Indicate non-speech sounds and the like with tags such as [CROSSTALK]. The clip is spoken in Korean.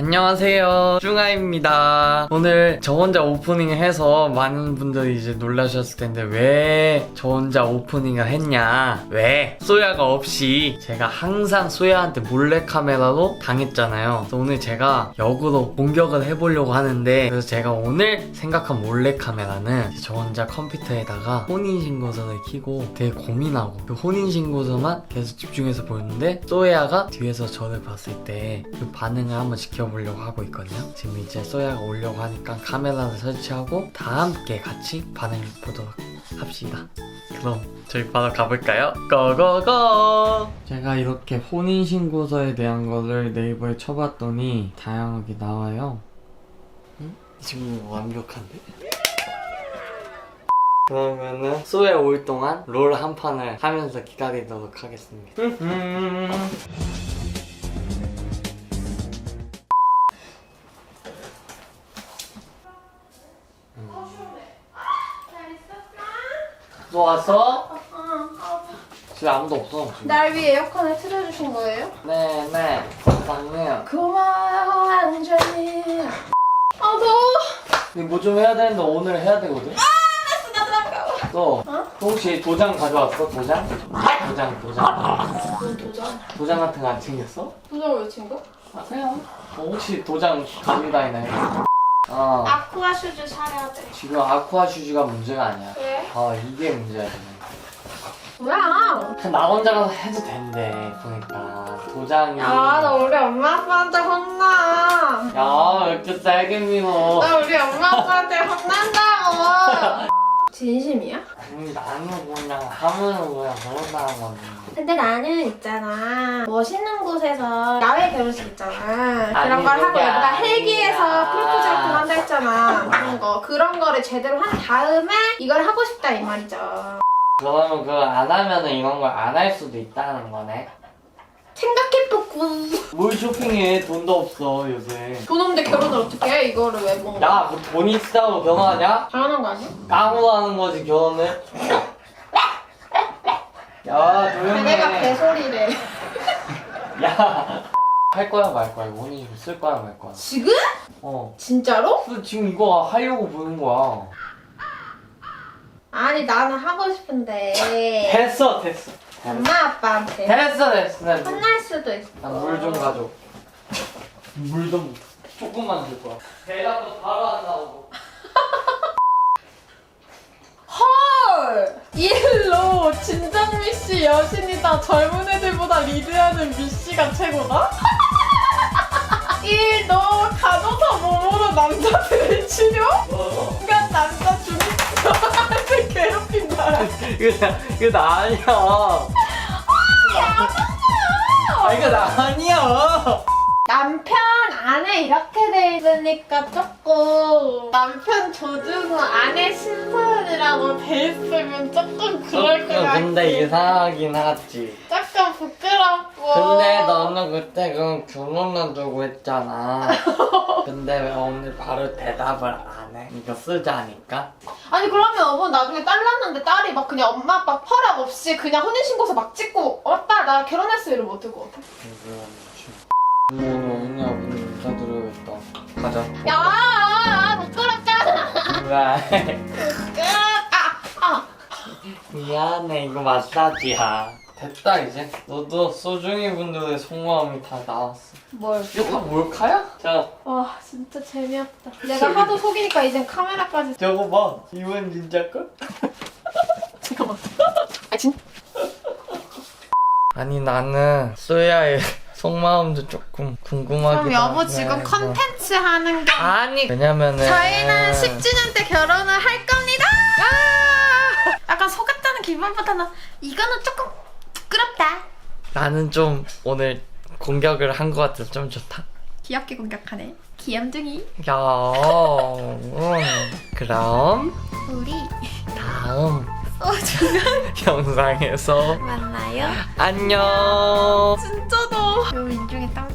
안녕하세요. 쭝아입니다. 오늘 저 혼자 오프닝을 해서 많은 분들이 이제 놀라셨을 텐데 왜 저 혼자 오프닝을 했냐? 왜? 소야가 없이 제가 항상 소야한테 몰래카메라로 당했잖아요. 그래서 오늘 제가 역으로 공격을 해보려고 하는데 그래서 제가 오늘 생각한 몰래카메라는 저 혼자 컴퓨터에다가 혼인신고서를 키고 되게 고민하고 그 혼인신고서만 계속 집중해서 보는데 소야가 뒤에서 저를 봤을 때 그 반응을 한번 지켜 보려고 하고 있거든요. 지금 이제 소야가 오려고 하니까 카메라를 설치하고 다 함께 같이 반응을 보도록 합시다. 그럼 저희 바로 가볼까요? 고고고! 제가 이렇게 혼인신고서에 대한 거를 네이버에 쳐봤더니 다양하게 나와요. 응? 지금 완벽한데? 그러면은 소에 올 동안 롤 한 판을 하면서 기다리도록 하겠습니다. 너 왔어? 집에 아무도 없어. 지금. 날 위해 에어컨을 틀어주신 거예요? 네, 네. 감사합니다. 고마워 완전히 아 더워 뭐좀 해야 되는데 오늘 해야 되거든? 나가워 너 어? 혹시 도장 가져왔어? 도장? 도장, 도장. 뭔 도장? 도장 같은 거 안 챙겼어? 도장을 왜 친거? 아, 그냥. 어, 혹시 도장 가지고 다니나요? 어. 아쿠아 슈즈 사야 돼 지금 아쿠아 슈즈가 문제가 아니야. 왜? 아, 이게 문제야. 뭐야 나 혼자 가서 해도 된대, 보니까. 도장이. 아나 우리 엄마 아빠한테 혼나 야, 왜 이렇게 세게 밀어. 나 우리 엄마 아빠한테 혼난다고 [LAUGHS] 진심이야? 아니, 나는 그냥 하면은 그냥 그런다는 건데. 근데 나는 있잖아 멋있는 곳에서 야외 결혼식 있잖아 그런 걸 하고 그게 아니야. 헬기에서 프로포즈 같은 거 했잖아 그런 거 그런 거를 제대로 한 다음에 이걸 하고 싶다 이 말이죠 그러면 그거 안 하면은 이런 걸 안 할 수도 있다는 거네. 생각해보고 뭘 쇼핑해? 돈도 없어, 요새. 돈 없는데 결혼을 어떻게 해 이거를 왜 뭐? 야, 뭐돈 있다고 결혼하냐? 당연한 거 아니야? 깡으로 하는 거지, 결혼을. 야, 조용히 내가 해. 개소리래 야. 할 거야, 말 거야? 이거 혼인신고 쓸 거야, 말 거야? 지금? 어. 진짜로? 근데 지금 이거 하려고 보는 거야. 아니 나는 하고 싶은데 [LAUGHS] 됐어, 됐어. 엄마 아빠한테 됐어, 됐어. 난 혼날 수도 있어 물좀 가져. 물 좀 조금만 줄 거야. 대답도 바로 안 나오고. [LAUGHS] 헐! 일로 진정미 씨 여신이다 젊은 애들보다 리드하는 미 씨가 최고다? 1. 너 간호사 몸으로 남자들을 치료? 뭐? 그러니까 남자 중립자를 [LAUGHS] 괴롭힌다 이거 나, 이거 나 아니야. 아, 이거 나 아니야. 남편 안에 이렇게 돼 있으니까 조금 남편 조준호 아내 신서연이라고 돼 있으면 조금 그럴 것 같아 근데 이상하긴 하지. 조금 부끄럽고 근데 너는 그때 그 결혼한다고 했잖아. [LAUGHS] 근데 왜 오늘 바로 대답을 안 해? 이거 쓰자니까? 아니 그러면 어머 나중에 딸 낳는데 딸이 막 그냥 엄마 아빠 허락 없이 그냥 혼인신고서 막 찍고 어딸 나 결혼했어 이러면 어떨 것 같아? 이거 오늘 오늘 인사드려야겠다. 가자. 야 부끄럽잖아 왜? 부끄럽 [LAUGHS] 아아 미안해 이거 마사지야. 됐다 이제. 너도 소중히 분들의 속마음이 다 나왔어. 뭘? 이거 다 몰카야? 자 와 진짜 재미없다 내가 하도 속이니까 이젠 카메라까지 저거 봐. 이건 진짜 걸? [LAUGHS] 잠깐만 아 진? 아니 나는 소야의 속마음도 조금 궁금하긴 그럼 여보 하네. 지금 컨텐츠 하는 게 아니 왜냐면은 저희는 10주년 때 결혼을 할 겁니다. 아! 약간 속았다는 기분보다는 이거는 조금 부끄럽다. 나는 좀 오늘 공격을 한 것 같아서 좀 좋다. 귀엽게 공격하네. 귀염둥이. 야, 음. 그럼 우리 다음 소중한 영상에서 만나요. 안녕. 진짜다. 요 인중에 딱